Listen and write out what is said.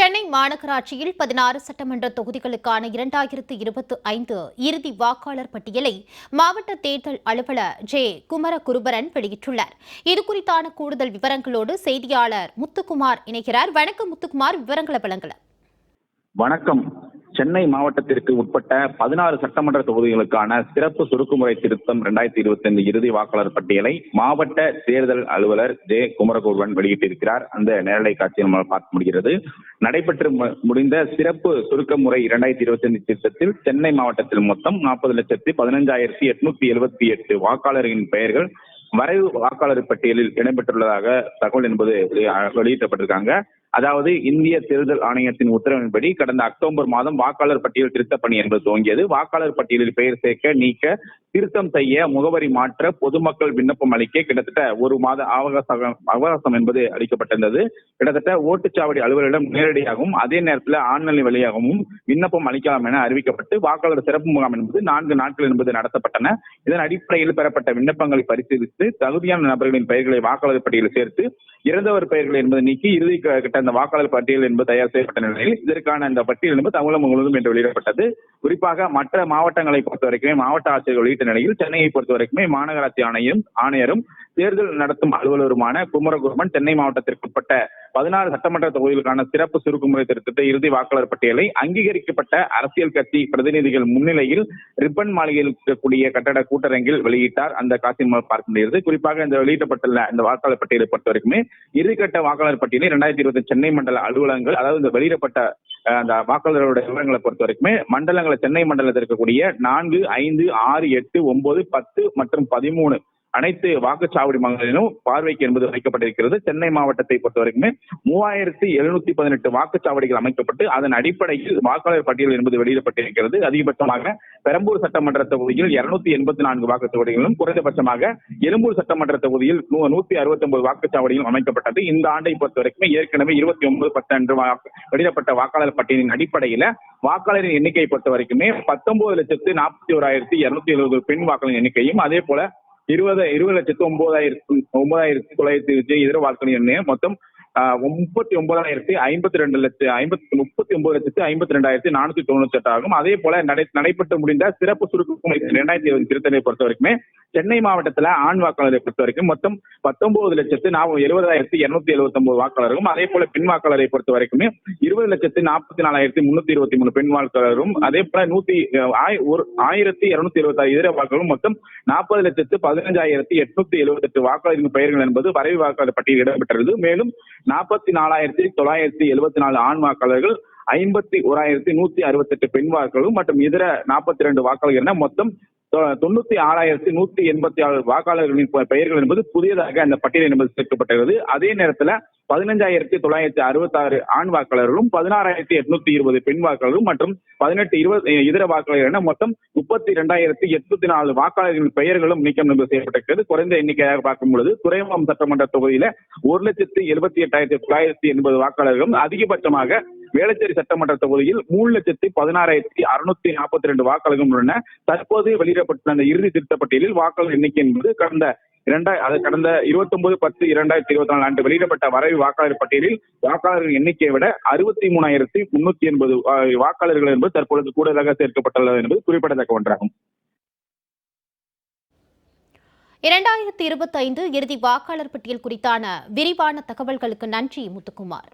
சென்னை மாநகராட்சியில் பதினாறு சட்டமன்ற தொகுதிகளுக்கான இரண்டாயிரத்து இருபத்தி ஐந்து இறுதி வாக்காளர் பட்டியலை மாவட்ட தேர்தல் அலுவலர் ஜே. குமரகுருபரன் வெளியிட்டுள்ளார். இதுகுறித்தான கூடுதல் விவரங்களோடு செய்தியாளர் முத்துக்குமார் இணைகிறார். வணக்கம் முத்துக்குமார். விவரங்களை வழங்கல வணக்கம். சென்னை மாவட்டத்திற்கு உட்பட்ட பதினாறு சட்டமன்ற தொகுதிகளுக்கான சிறப்பு சுருக்குமுறை திருத்தம் இரண்டாயிரத்தி இருபத்தி ஐந்து இறுதி வாக்காளர் பட்டியலை மாவட்ட தேர்தல் அலுவலர் ஜே. குமரகோர்வன் வெளியிட்டிருக்கிறார். அந்த நேரலை காட்சியை நம்மால் பார்க்க முடிகிறது. நடைபெற்று மு- முடிந்த சிறப்பு சுருக்க முறை இரண்டாயிரத்தி இருபத்தி ஐந்து திருத்தத்தில் சென்னை மாவட்டத்தில் மொத்தம் நாற்பது லட்சத்தி பதினஞ்சாயிரத்தி எட்நூத்தி எழுபத்தி எட்டு வாக்காளர்களின் பெயர்கள் வரைவு வாக்காளர் பட்டியலில் இடம்பெற்றுள்ளதாக தகவல் என்பது வெளியிட்டப்பட்டிருக்காங்க. அதாவது இந்திய தேர்தல் ஆணையத்தின் உத்தரவின்படி கடந்த அக்டோபர் மாதம் வாக்காளர் பட்டியல் திருத்த பணி என்பது துவங்கியது. வாக்காளர் பட்டியலில் பெயர் சேர்க்க நீக்க திருத்தம் செய்ய முகவரி மாற்ற பொதுமக்கள் விண்ணப்பம் அளிக்க கிட்டத்தட்ட ஒரு மாத அவகாசம் அவகாசம் என்பது அளிக்கப்பட்டிருந்தது. கிட்டத்தட்ட ஓட்டுச்சாவடி அலுவலரிடம் நேரடியாகவும் அதே நேரத்தில் ஆன்லைன் வழியாகவும் விண்ணப்பம் அளிக்கலாம் என அறிவிக்கப்பட்டு வாக்காளர் சிறப்பு முகாம் என்பது நான்கு நாட்கள் என்பது நடத்தப்பட்டன. இதன் அடிப்படையில் பெறப்பட்ட விண்ணப்பங்களை பரிசீலித்து தகுதியான நபர்களின் பெயர்களை வாக்காளர் பட்டியலில் சேர்த்து இறந்தவர் பெயர்கள் என்பதை நீக்கி இறுதி கிட்ட கட்ட அந்த வாக்காளர் பட்டியல் என்பது தயார் செய்யப்பட்ட நிலையில் இதற்கான அந்த பட்டியல் என்பது தமிழகம் முழுவதும் என்று வெளியிடப்பட்டது. குறிப்பாக மற்ற மாவட்டங்களை பொறுத்த வரைக்குமே மாவட்ட ஆட்சியர் வெளியிட்ட நிலையில் சென்னையை பொறுத்த வரைக்குமே மாநகராட்சி ஆணையம் ஆணையரும் தேர்தல் நடத்தும் அலுவலருமான குமரகுருமன் சென்னை மாவட்டத்திற்கு உட்பட்ட பதினாறு சட்டமன்ற தொகுதிகளுக்கான சிறப்பு சுருக்குமுறை திருத்தத்தை இறுதி வாக்காளர் பட்டியலை அங்கீகரிக்கப்பட்ட அரசியல் கட்சி பிரதிநிதிகள் முன்னிலையில் ரிப்பன் மாளிகையில் இருக்கக்கூடிய கட்டட கூட்டரங்கில் வெளியிட்டார் அந்த காட்சி நம்மால் பார்க்க முடிகிறது. குறிப்பாக இந்த வெளியிடப்பட்டுள்ள இந்த வாக்காளர் பட்டியலை பொறுத்த வரைக்குமே இறுதிக்கட்ட வாக்காளர் பட்டியலை இரண்டாயிரத்தி இருபத்தி சென்னை மண்டல அலுவலகங்கள் அதாவது இந்த வெளியிடப்பட்ட அந்த வாக்காளர்களுடைய விவரங்களை பொறுத்த வரைக்குமே மண்டலங்களை சென்னை மண்டலத்தில் இருக்கக்கூடிய நான்கு ஐந்து ஆறு எட்டு ஒன்பது பத்து மற்றும் பதிமூணு அனைத்து வாக்குச்சாவடி மங்களிலும் பார்வைக்கு என்பது வைக்கப்பட்டிருக்கிறது. சென்னை மாவட்டத்தை பொறுத்தவரைக்குமே மூவாயிரத்தி எழுநூத்தி பதினெட்டு வாக்குச்சாவடிகள் அமைக்கப்பட்டு அதன் அடிப்படையில் வாக்காளர் பட்டியல் என்பது வெளியிடப்பட்டிருக்கிறது. அதிகபட்சமாக பெரம்பூர் சட்டமன்ற தொகுதியில் இருநூத்தி எண்பத்தி நான்கு வாக்குச்சாவடிகளும் குறைந்தபட்சமாக எழும்பூர் சட்டமன்ற தொகுதியில் நூ- நூத்தி அறுபத்தி ஒன்பது வாக்குச்சாவடிகளும் அமைக்கப்பட்டது. இந்த ஆண்டை பொறுத்த வரைக்குமே ஏற்கனவே இருபத்தி ஒன்பது பத்து அன்று வாக்கு- வெளியிடப்பட்ட வாக்காளர் பட்டியலின் அடிப்படையில வாக்காளரின் எண்ணிக்கையை பொறுத்த வரைக்குமே பத்தொன்பது லட்சத்து நாற்பத்தி ஓராயிரத்தி இருநூத்தி எழுபது பெண் வாக்காளர் எண்ணிக்கையும் அதே போல இருபது இருபது லட்சத்து ஒன்பதாயிரத்தி ஒன்பதாயிரத்தி தொள்ளாயிரத்தி இருபத்தி இதர வாக்காளர் மொத்தம் ஆஹ், முப்பத்தி ஒன்பதாயிரத்தி ஐம்பத்தி ரெண்டு லட்சம் ஐம்பத்தி முப்பத்தி ஒன்பது லட்சத்து ஐம்பத்தி ரெண்டாயிரத்தி நானூத்தி தொண்ணூத்தி எட்டு ஆகும். அதே போல நடை நடைபெற்று முடிந்த சிறப்பு சுருக்கம் இரண்டாயிரத்தி இருபது திருத்தலை பொறுத்த வரைக்குமே சென்னை மாவட்டத்துல ஆண் வாக்காளரை பொறுத்த வரைக்கும் மொத்தம் பத்தொன்பது லட்சத்து நாற்பது எழுபதாயிரத்தி இருநூத்தி எழுபத்தி ஒன்பது வாக்காளரும் அதே போல பெண் வாக்காளரை பொறுத்த வரைக்குமே இருபது லட்சத்து நாற்பத்தி நாலாயிரத்தி முன்னூத்தி இருபத்தி மூணு பெண் வாக்காளரும் அதே போல நூத்தி ஒரு ஆயிரத்தி இருநூத்தி இருபத்தி ஆறு இதர வாக்காளரும் மொத்தம் நாற்பது லட்சத்து பதினஞ்சாயிரத்தி எட்நூத்தி எழுபத்தி எட்டு வாக்காளரின் பெயர்கள் என்பது வரைவு வாக்காளர் பட்டியலில் இடம்பெற்றது மேலும் நாற்பத்தி நாலாயிரத்தி தொள்ளாயிரத்தி எழுபத்தி நாலு ஆண் வாக்காளர்கள் ஐம்பத்தி ஓராயிரத்தி நூத்தி அறுபத்தி எட்டு பெண் வாக்காளர்கள் மற்றும் இதர நாற்பத்தி ரெண்டு வாக்காளர்கள் என மொத்தம் தொண்ணூத்தி ஆறாயிரத்தி நூத்தி எண்பத்தி ஆறு வாக்காளர்களின் பெயர்கள் என்பது புதியதாக அந்த பட்டியல் என்பது சேர்க்கப்பட்டுள்ளது அதே நேரத்தில் பதினஞ்சாயிரத்தி தொள்ளாயிரத்தி அறுபத்தாறு ஆண் வாக்காளர்களும் பதினாறாயிரத்தி எட்நூத்தி இருபது பெண் வாக்காளர்களும் மற்றும் பதினெட்டு இருபது இதர வாக்காளர்கள் என மொத்தம் முப்பத்தி இரண்டாயிரத்தி எட்நூத்தி நாலு வாக்காளர்களின் பெயர்களும் நீக்கம் என்பது செய்யப்பட்டிருக்கிறது. குறைந்த எண்ணிக்கையாக பார்க்கும் பொழுது துறைமுகம் சட்டமன்ற தொகுதியில ஒரு லட்சத்தி எழுபத்தி எட்டாயிரத்தி தொள்ளாயிரத்தி எண்பது வாக்காளர்களும் அதிகபட்சமாக வேளச்சேரி சட்டமன்ற தொகுதியில் மூணு லட்சத்தி பதினாறாயிரத்தி அறுநூத்தி நாற்பத்தி ரெண்டு வாக்காளர்கள் உள்ளன. தற்போது வெளியிடப்பட்ட அந்த இறுதி திருத்த பட்டியலில் வாக்காளர் எண்ணிக்கை என்பது கடந்த இரண்டாய் அது கடந்த இருபத்தி ஒன்பது பத்து இரண்டாயிரத்தி இருபத்தி நாலு ஆண்டு வெளியிடப்பட்ட வரைவு வாக்காளர் பட்டியலில் வாக்காளர்கள் எண்ணிக்கையை விட அறுபத்தி மூணாயிரத்தி முன்னூத்தி எண்பது வாக்காளர்கள் என்பது தற்பொழுது கூடுதலாக சேர்க்கப்பட்டுள்ளது என்பது குறிப்பிடத்தக்க ஒன்றாகும். இரண்டாயிரத்தி இருபத்தைந்து இறுதி வாக்காளர் பட்டியல் குறித்தான விரிவான தகவல்களுக்கு நன்றி முத்துக்குமார்.